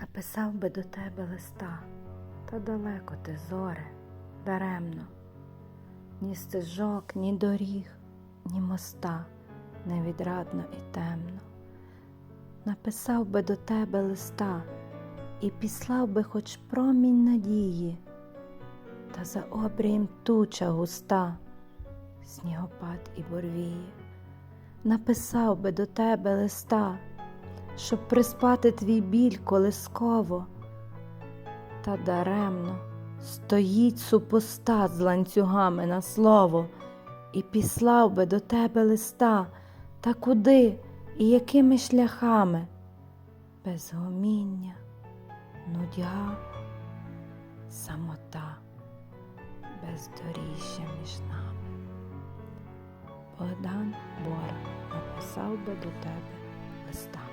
Написав би до тебе листа, та далеко ти зоре, даремно, ні стежок, ні доріг, ні моста, невідрадно і темно. Написав би до тебе листа і післав би хоч промінь надії, та за обрієм туча густа, снігопад і борвіє. Написав би до тебе листа, щоб приспати твій біль колисково, та даремно стоїть супостат з ланцюгами на слово, і післав би до тебе листа, та куди і якими шляхами, без гоміння, нудьга, самота, бездоріжжя між нами. Богдан Бора написав би до тебе листа.